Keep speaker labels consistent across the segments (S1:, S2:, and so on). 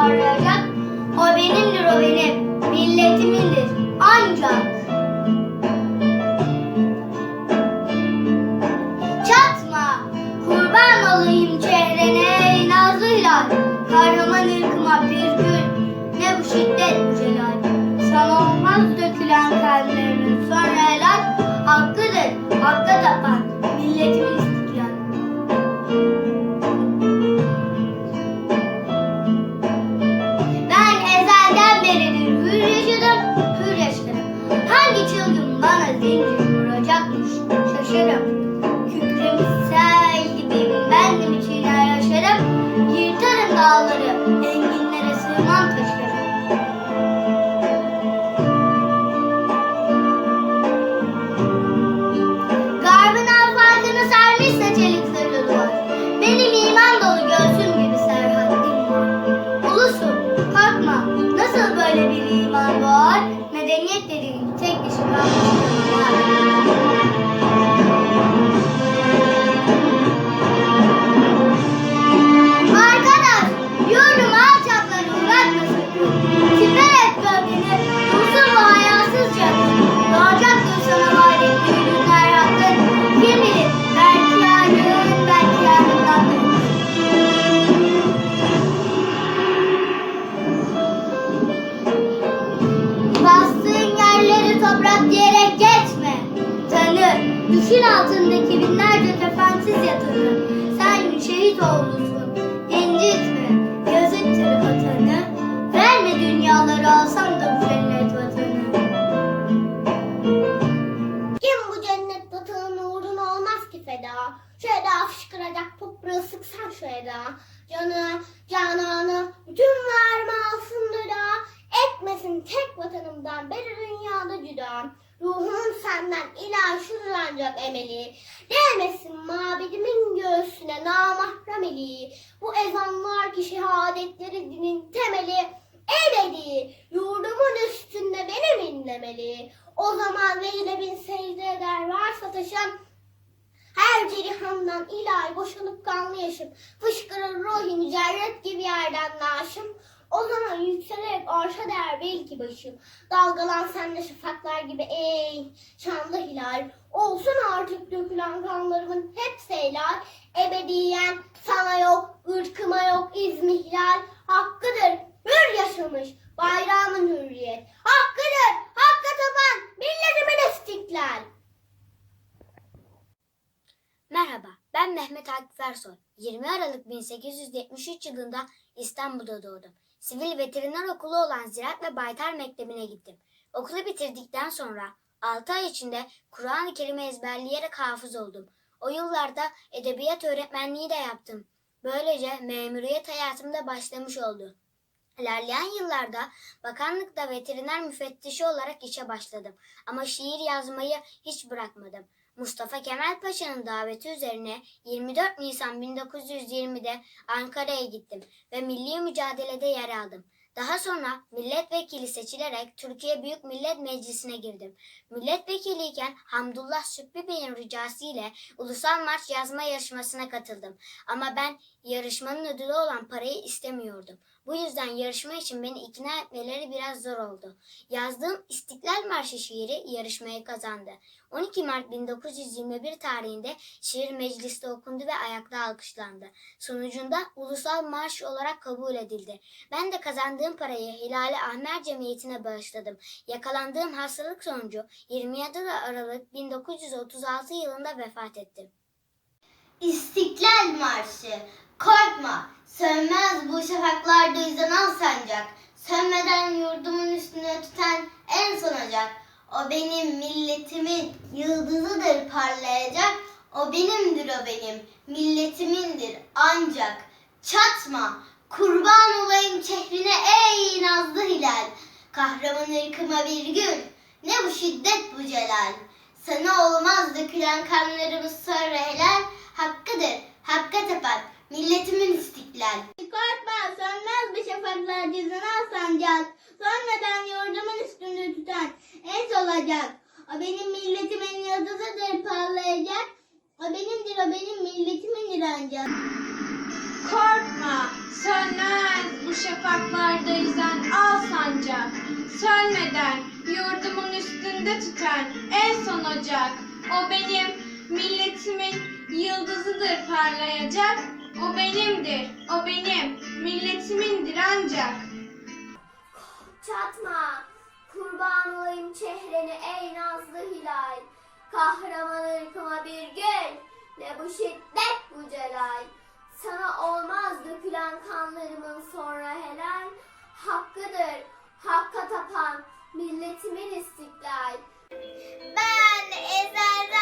S1: parlayacak. O benimdir o benim, milletimindir ancak. Çatma, kurban olayım çehrene nazlı hilal. Kahraman ırkıma bir gün, ne bu şiddet bu celal. Sana olmaz dökülen kalbim, sonra helal. Hakkıdır, hakka tapan, milletimin nasıl böyle bir iman doğar? Medeniyet dediğin tek dişi kalmış düşün altındaki binlerce kefensiz yatanı. Sen şehit oğlusun, incitme, yazıktır vatanı. Verme dünyaları alsam da bu cennet vatanı.
S2: Kim bu cennet vatanının uğruna olmaz ki feda? Şu eda fışkıracak toprağı sıksan şu eda. Canı, cananı, bütün verme alsın da Etmesin tek vatanımdan beri dünyada cüda. Ruhumun senden ilahi şudur ancak emeli. Değmesin mabedimin göğsüne namahrem eli. Bu ezanlar ki şehadetleri dinin temeli. Ebedi yurdumun üstünde benim inlemeli. O zaman vecde bin secde eder varsa taşım. Her cerihamdan ilahi boşalıp kanlı yaşım. Fışkırır ruhi mücerret gibi yerden naşım. O zaman yükselerek arşa der belki başım. Dalgalan sen de şafaklar gibi ey şanlı hilal. Olsun artık dökülen kanlarımın hepsi helal. Ebediyen sana yok, ırkıma yok izmihlal. Hakkıdır hür yaşamış bayrağımın hürriyet. Hakkıdır hakka tapan milletimin istiklal.
S3: Merhaba, ben Mehmet Akif Ersoy. 20 Aralık 1873 yılında İstanbul'da doğdum. Sivil Veteriner Okulu olan Ziraat ve Baytar Mektebi'ne gittim. Okulu bitirdikten sonra 6 ay içinde Kur'an-ı Kerim'i ezberleyerek hafız oldum. O yıllarda edebiyat öğretmenliği de yaptım. Böylece memuriyet hayatımda başlamış oldu. İlerleyen yıllarda bakanlıkta veteriner müfettişi olarak işe başladım. Ama şiir yazmayı hiç bırakmadım. Mustafa Kemal Paşa'nın daveti üzerine 24 Nisan 1920'de Ankara'ya gittim ve milli mücadelede yer aldım. Daha sonra milletvekili seçilerek Türkiye Büyük Millet Meclisi'ne girdim. Milletvekiliyken Hamdullah Sübbi Bey'in ricası Ulusal Marş yazma yarışmasına katıldım. Ama ben yarışmanın ödülü olan parayı istemiyordum. Bu yüzden yarışma için beni ikna etmeleri biraz zor oldu. Yazdığım İstiklal Marşı şiiri yarışmayı kazandı. 12 Mart 1921 tarihinde şiir mecliste okundu ve ayakta alkışlandı. Sonucunda ulusal marş olarak kabul edildi. Ben de kazandığım parayı Hilali Ahmer Cemiyeti'ne bağışladım. Yakalandığım hastalık sonucu 27 Aralık 1936 yılında vefat ettim.
S2: İstiklal Marşı. Korkma, sönmez bu şafaklarda al sancak. Sönmeden yurdumun üstüne tüten en son ocak. O benim milletimin yıldızıdır parlayacak. O benimdir o benim, milletimindir ancak. Çatma, kurban olayım çehrine ey nazlı hilal. Kahraman ırkıma bir gün, ne bu şiddet bu celal. Sana olmaz dökülen kanlarımız sonra helal. Hakkıdır, hakka tapan, milletimin istiklal. Korkma, sönmez bu şafaklar al sancak. Sönmeden yurdumun üstünde tüten es olacak. O benim milletimin yıldızıdır parlayacak. O benimdir, o benim milletimindir ancak.
S4: Korkma, sönmez bu şafaklarda yüzen al sancak. Sönmeden yurdumun üstünde tüten en son ocak. O benim milletimin yıldızıdır parlayacak. O benimdir, o benim milletimindir ancak.
S2: Çatma, kurban olayım çehreni ey nazlı hilal. Kahraman ırkıma bir gün, ne bu şiddet bu celal. Sana olmaz dökülen kanlarımın sonra helal. Hakkıdır, hakka tapan milletimin istiklal. Ben ezelden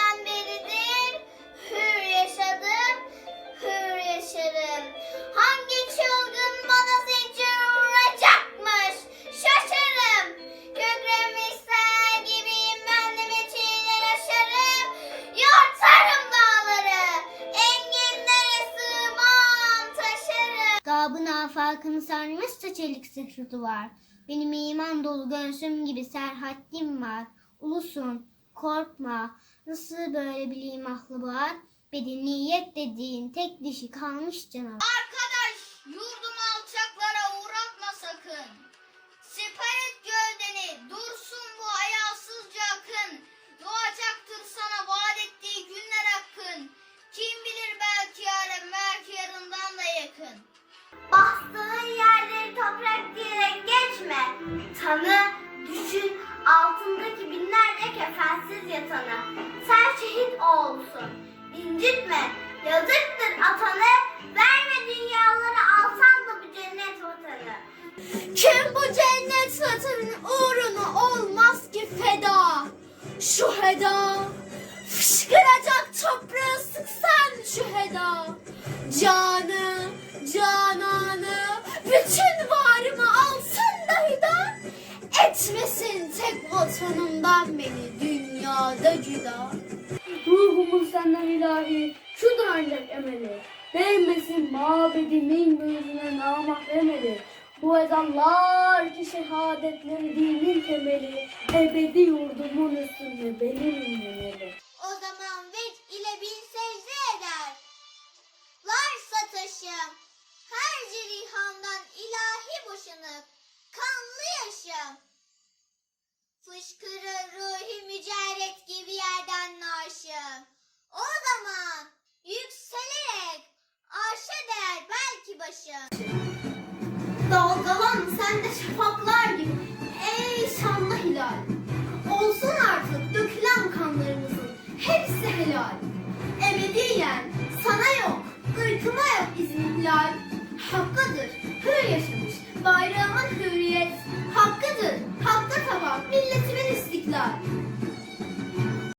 S2: halkını sarmışsa çelik sıhrı duvar. Benim iman dolu göğsüm gibi serhattim var. Ulusun, korkma. Nasıl böyle bir imahlı var? Bedeniyet dediğin tek dişi kalmış canavar.
S5: Arkadaş Kim
S2: bu cennet
S5: vatanın uğruna olmaz ki feda? Şu heda fışkıracak toprağı sıksan şu heda. Canı, cananı, bütün varımı alsın da hüda. Etmesin tek vatanımdan beni dünyada cüda.
S1: Ruhumun senden ilahi, şudur ancak emeli. Değmesin mabedimin gözüne namahrem eli. Bu ezanlar ki şehadetleri dinin temeli. Ebedi yurdumun üstünde benim inlemeli.
S2: O zaman vec ile bin secde eder. Varsa taşım, her cerihamdan ilahi boşanıp, kanlı yaşım. Fışkırır ruhi mücerret gibi yerden naşım. O zaman Dalgalan sen de şafaklar gibi ey şanlı hilal. Olsun artık dökülen kanlarımızın hepsi helal. Ebediyen sana yok, ırkıma yok izin hilal. Hakkıdır